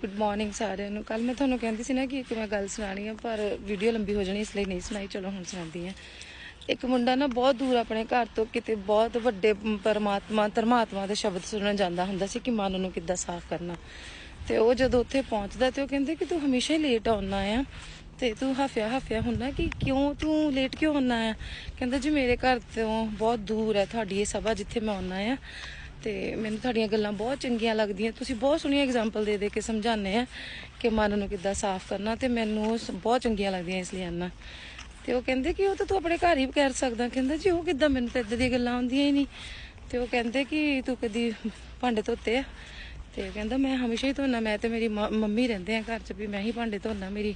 Good morning ਸਾਰਿਆਂ ਨੂੰ। ਕੱਲ ਮੈਂ ਤੁਹਾਨੂੰ ਕਹਿੰਦੀ ਸੀ ਨਾ ਕਿ ਇੱਕ ਮੈਂ ਗੱਲ ਸੁਣਾਣੀ ਆ, ਪਰ ਵੀਡੀਓ ਲੰਬੀ ਹੋ ਜਾਣੀ, ਇਸ ਲਈ ਨਹੀਂ ਸੁਣਾਈ। ਚਲੋ ਹੁਣ ਸੁਣਾਉਂਦੀ ਆ। ਇੱਕ ਮੁੰਡਾ ਨਾ ਬਹੁਤ ਦੂਰ ਆਪਣੇ ਘਰ ਤੋਂ ਕਿਤੇ ਬਹੁਤ ਵੱਡੇ ਪਰਮਾਤਮਾ, ਧਰਮਾਤਮਾ ਦੇ ਸ਼ਬਦ ਸੁਣਨ ਜਾਂਦਾ ਹੁੰਦਾ ਸੀ ਕਿ ਮਨ ਨੂੰ ਕਿੱਦਾਂ ਸਾਫ਼ ਕਰਨਾ। ਤੇ ਉਹ ਜਦੋਂ ਉੱਥੇ ਪਹੁੰਚਦਾ ਤੇ ਉਹ ਕਹਿੰਦੇ ਕਿ ਤੂੰ ਹਮੇਸ਼ਾ ਹੀ ਲੇਟ ਆਉਣਾ ਆ ਤੇ ਤੂੰ ਹਫਿਆ ਹਫਿਆ ਹੁੰਦਾ ਕਿ ਕਿਉਂ ਤੂੰ ਲੇਟ ਕਿਉਂ ਆਉਣਾ ਆ ਕਹਿੰਦਾ ਜੀ ਮੇਰੇ ਘਰ ਤੋਂ ਬਹੁਤ ਦੂਰ ਹੈ ਤੁਹਾਡੀ ਇਹ ਸਭਾ ਜਿੱਥੇ ਮੈਂ ਆਉਣਾ ਆ ਤੇ ਮੈਨੂੰ ਤੁਹਾਡੀਆਂ ਗੱਲਾਂ ਬਹੁਤ ਚੰਗੀਆਂ ਲੱਗਦੀਆਂ। ਤੁਸੀਂ ਬਹੁਤ ਸੋਹਣੀਆਂ ਐਗਜ਼ਾਮਪਲ ਦੇ ਦੇ ਕੇ ਸਮਝਾਉਂਦੇ ਆ ਕਿ ਮਨ ਨੂੰ ਕਿੱਦਾਂ ਸਾਫ਼ ਕਰਨਾ ਤੇ ਮੈਨੂੰ ਉਹ ਬਹੁਤ ਚੰਗੀਆਂ ਲੱਗਦੀਆਂ ਇਸ ਲਈ ਆਨਾ ਤੇ ਉਹ ਕਹਿੰਦੇ ਕਿ ਉਹ ਤਾਂ ਤੂੰ ਆਪਣੇ ਘਰ ਹੀ ਕਰ ਸਕਦਾ। ਕਹਿੰਦਾ ਜੀ ਉਹ ਕਿੱਦਾਂ ਮੈਨੂੰ ਤਾਂ ਇਦਾਂ ਦੀਆਂ ਗੱਲਾਂ ਆਉਂਦੀਆਂ ਹੀ ਨਹੀਂ। ਤੇ ਉਹ ਕਹਿੰਦੇ ਕਿ ਤੂੰ ਕਦੀ ਭਾਂਡੇ ਧੋਤੇ ਆ? ਤੇ ਕਹਿੰਦਾ ਮੈਂ ਹਮੇਸ਼ਾ ਹੀ ਧੋਣਾ ਮੈਂ ਤੇ ਮੇਰੀ ਮ- ਮੰਮੀ ਰਹਿੰਦੇ ਆ ਘਰ 'ਚ ਵੀ ਮੈਂ ਹੀ ਭਾਂਡੇ ਧੋਣਾ ਮੇਰੀ।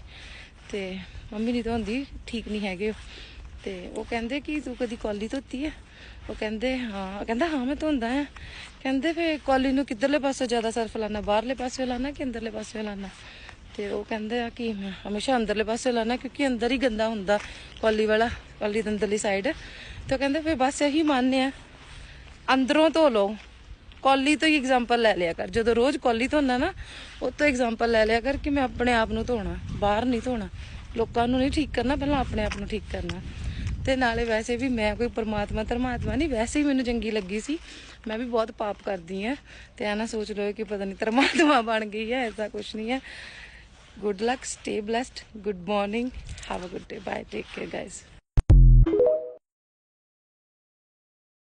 ਤੇ ਮੰਮੀ ਨਹੀਂ ਧੋਂਦੀ, ਠੀਕ ਨਹੀਂ ਹੈਗੇ ਉਹ। ਤੇ ਉਹ ਕਹਿੰਦੇ ਕਿ ਤੂੰ ਕਦੀ ਕੌਲੀ ਧੋਤੀ ਹੈ? ਉਹ ਕਹਿੰਦੇ, ਹਾਂ। ਕਹਿੰਦਾ, ਹਾਂ, ਮੈਂ ਧੋਂਦਾ ਆ ਕਹਿੰਦੇ ਫੇ ਕੌਲੀ ਨੂੰ ਕਿੱਧਰਲੇ ਪਾਸੇ ਜ਼ਿਆਦਾ ਸਰਫ ਲਾਣਾ ਬਾਹਰਲੇ ਪਾਸੇ ਲਾਣਾ ਕਿ ਅੰਦਰਲੇ ਪਾਸੇ ਲਾਣਾ ਤੇ ਉਹ ਕਹਿੰਦੇ ਆ ਕਿ ਮੈਂ ਹਮੇਸ਼ਾ ਅੰਦਰਲੇ ਪਾਸੇ ਲਾਣਾ ਕਿਉਂਕਿ ਅੰਦਰ ਹੀ ਗੰਦਾ ਹੁੰਦਾ ਕੌਲੀ ਵਾਲਾ, ਕੌਲੀ ਦੇ ਅੰਦਰਲੀ ਸਾਈਡ ਤੇ ਉਹ ਕਹਿੰਦੇ ਫੇ ਬਸ ਇਹੀ ਮੰਨਿਆ ਅੰਦਰੋਂ ਧੋ ਲਓ। ਕੌਲੀ ਤੋਂ ਹੀ ਐਗਜ਼ਾਮਪਲ ਲੈ ਲਿਆ ਕਰ। ਜਦੋਂ ਰੋਜ਼ ਕੌਲੀ ਧੋਣਾ ਨਾ, ਉਹ ਤੋਂ ਐਗਜ਼ਾਮਪਲ ਲੈ ਲਿਆ ਕਰ ਕਿ ਮੈਂ ਆਪਣੇ ਆਪ ਨੂੰ ਧੋਣਾ, ਬਾਹਰ ਨਹੀਂ ਧੋਣਾ। ਲੋਕਾਂ ਨੂੰ ਨਹੀਂ ਠੀਕ ਕਰਨਾ, ਪਹਿਲਾਂ ਆਪਣੇ ਆਪ ਨੂੰ ਠੀਕ ਕਰਨਾ। ਤੇ ਨਾਲੇ ਵੈਸੇ ਵੀ ਮੈਂ ਕੋਈ ਪਰਮਾਤਮਾ ਧਰਮਾਤਮਾ ਨਹੀਂ, ਵੈਸੇ ਹੀ ਮੈਨੂੰ ਚੰਗੀ ਲੱਗੀ ਸੀ। ਮੈਂ ਵੀ ਬਹੁਤ ਪਾਪ ਕਰਦੀ ਆ ਤੇ ਆ ਨਾ ਸੋਚ ਲਓ ਕਿ ਪਤਾ ਨਹੀਂ ਧਰਮਾਤਮਾ ਬਣ ਗਈ ਹੈ, ਐਸਾ ਕੁਝ ਨਹੀਂ ਹੈ। Good luck stay blessed good morning have a good day bye take care guys